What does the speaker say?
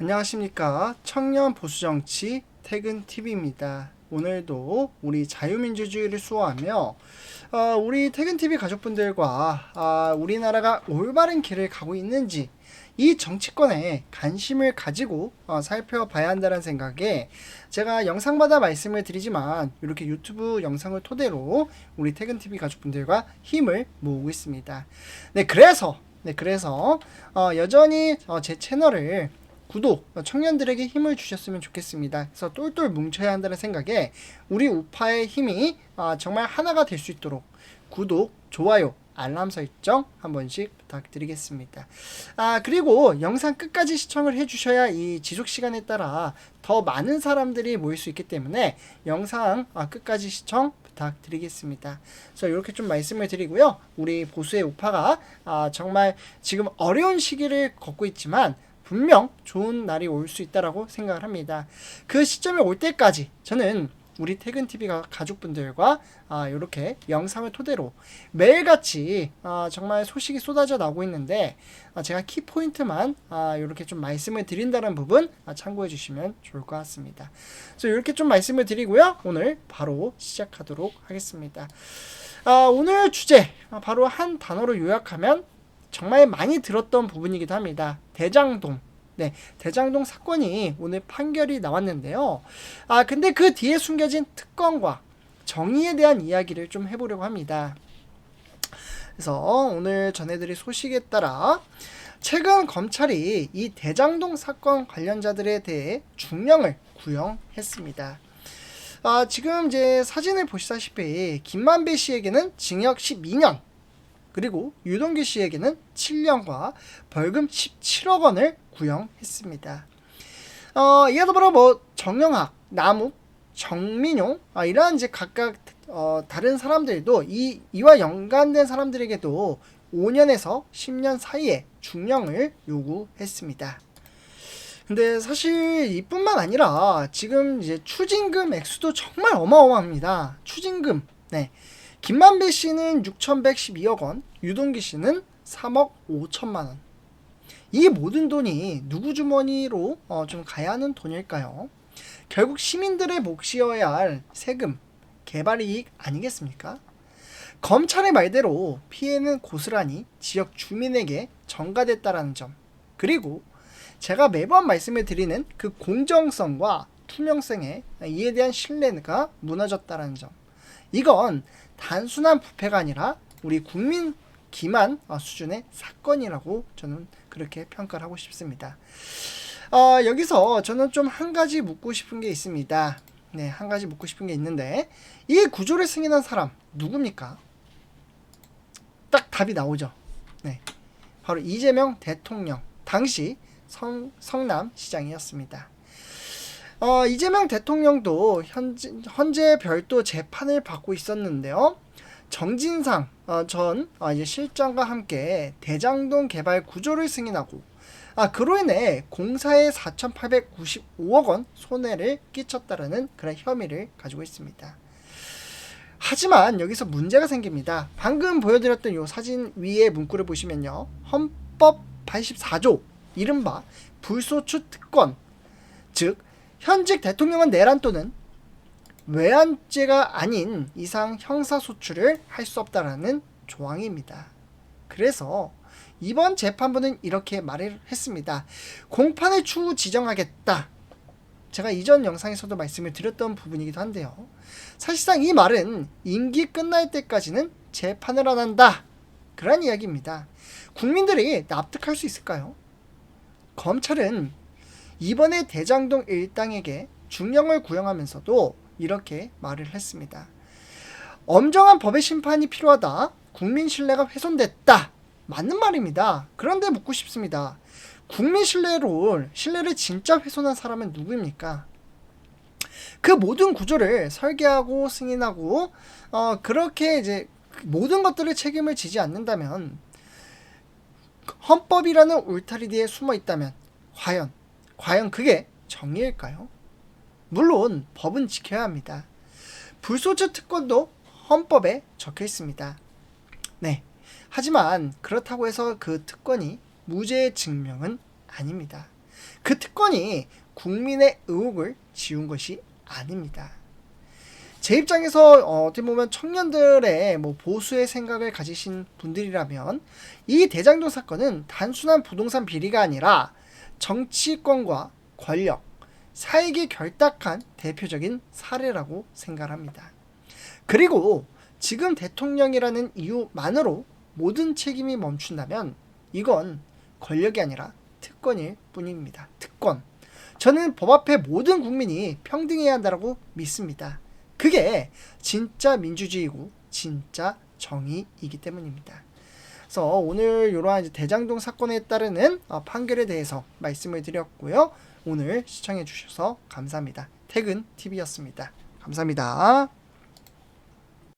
안녕하십니까 청년 보수정치 퇴근TV입니다. 오늘도 우리 자유민주주의를 수호하며 어, 우리 퇴근TV 가족분들과 아, 우리나라가 올바른 길을 가고 있는지 이 정치권에 관심을 가지고 어, 살펴봐야 한다는 생각에 제가 영상마다 말씀을 드리지만 이렇게 유튜브 영상을 토대로 우리 퇴근TV 가족분들과 힘을 모으고 있습니다. 네, 그래서 네, 그래서 어, 여전히 어, 제 채널을 구독, 청년들에게 힘을 주셨으면 좋겠습니다. 그래서 똘똘 뭉쳐야 한다는 생각에 우리 우파의 힘이 아, 정말 하나가 될 수 있도록 구독, 좋아요, 알람 설정 한 번씩 부탁드리겠습니다. 아, 그리고 영상 끝까지 시청을 해주셔야 이 지속 시간에 따라 더 많은 사람들이 모일 수 있기 때문에 영상 아, 끝까지 시청 부탁드리겠습니다. 그래서 이렇게 좀 말씀을 드리고요. 우리 보수의 우파가 아, 정말 지금 어려운 시기를 걷고 있지만 분명 좋은 날이 올 수 있다라고 생각을 합니다. 그 시점이 올 때까지 저는 우리 퇴근 TV가 가족분들과 아, 이렇게 영상을 토대로 매일같이 아, 정말 소식이 쏟아져 나오고 있는데 아, 제가 키 포인트만 아, 이렇게 좀 말씀을 드린다는 부분 아, 참고해 주시면 좋을 것 같습니다. 그래서 이렇게 좀 말씀을 드리고요. 오늘 바로 시작하도록 하겠습니다. 아, 오늘 주제 아, 바로 한 단어로 요약하면 정말 많이 들었던 부분이기도 합니다. 대장동. 네, 대장동 사건이 오늘 판결이 나왔는데요. 아, 근데 그 뒤에 숨겨진 특권과 정의에 대한 이야기를 좀 해보려고 합니다. 그래서 오늘 전해드릴 소식에 따라 최근 검찰이 이 대장동 사건 관련자들에 대해 중형을 구형했습니다. 아, 지금 이제 사진을 보시다시피 김만배 씨에게는 징역 12년, 그리고 유동규 씨에게는 7년과 벌금 17억 원을 구형했습니다. 어, 이에 더불어 뭐 정영학, 남욱, 정민용 아, 이러한 이제 각각 어, 다른 사람들도 이 이와 연관된 사람들에게도 5년에서 10년 사이에 중형을 요구했습니다. 근데 사실 이뿐만 아니라 지금 이제 추징금 액수도 정말 어마어마합니다. 추징금. 네. 김만배 씨는 6,112억 원, 유동기 씨는 3억 5천만 원. 이 모든 돈이 누구 주머니로 어, 좀 가야 하는 돈일까요? 결국 시민들의 몫이어야 할 세금, 개발 이익 아니겠습니까? 검찰의 말대로 피해는 고스란히 지역 주민에게 전가됐다라는 점. 그리고 제가 매번 말씀을 드리는 그 공정성과 투명성에 이에 대한 신뢰가 무너졌다라는 점. 이건 단순한 부패가 아니라 우리 국민 기만 수준의 사건이라고 저는 그렇게 평가를 하고 싶습니다. 어, 여기서 저는 좀 한 가지 묻고 싶은 게 있습니다. 네, 한 가지 묻고 싶은 게 있는데 이 구조를 승인한 사람 누굽니까? 딱 답이 나오죠. 네, 바로 이재명 대통령 당시 성, 성남 시장이었습니다. 어, 이재명 대통령도 현재, 현재 별도 재판을 받고 있었는데요. 정진상 어, 전 어, 이제 실장과 함께 대장동 개발 구조를 승인하고 아, 그로 인해 공사에 4,895억 원 손해를 끼쳤다라는 그런 혐의를 가지고 있습니다. 하지만 여기서 문제가 생깁니다. 방금 보여드렸던 이 사진 위에 문구를 보시면요. 헌법 84조 이른바 불소추 특권 즉 현직 대통령은 내란 또는 외환죄가 아닌 이상 형사소출을 할 수 없다라는 조항입니다. 그래서 이번 재판부는 이렇게 말을 했습니다. 공판을 추후 지정하겠다. 제가 이전 영상에서도 말씀을 드렸던 부분이기도 한데요. 사실상 이 말은 임기 끝날 때까지는 재판을 안 한다. 그런 이야기입니다. 국민들이 납득할 수 있을까요? 검찰은 이번에 대장동 일당에게 중형을 구형하면서도 이렇게 말을 했습니다. 엄정한 법의 심판이 필요하다. 국민 신뢰가 훼손됐다. 맞는 말입니다. 그런데 묻고 싶습니다. 국민 신뢰를 신뢰를 진짜 훼손한 사람은 누구입니까? 그 모든 구조를 설계하고 승인하고 어, 그렇게 이제 모든 것들을 책임을 지지 않는다면 헌법이라는 울타리 뒤에 숨어 있다면 과연 과연 그게 정의일까요? 물론 법은 지켜야 합니다. 불소추 특권도 헌법에 적혀 있습니다. 네. 하지만 그렇다고 해서 그 특권이 무죄의 증명은 아닙니다. 그 특권이 국민의 의혹을 지운 것이 아닙니다. 제 입장에서 어, 어떻게 보면 청년들의 뭐 보수의 생각을 가지신 분들이라면 이 대장동 사건은 단순한 부동산 비리가 아니라 정치권과 권력, 사익이 결탁한 대표적인 사례라고 생각합니다. 그리고 지금 대통령이라는 이유만으로 모든 책임이 멈춘다면 이건 권력이 아니라 특권일 뿐입니다. 특권. 저는 법 앞에 모든 국민이 평등해야 한다고 믿습니다. 그게 진짜 민주주의고 진짜 정의이기 때문입니다. 그래서 오늘 이러한 대장동 사건에 따르는 어, 판결에 대해서 말씀을 드렸고요. 오늘 시청해 주셔서 감사합니다. 퇴근 TV였습니다. 감사합니다.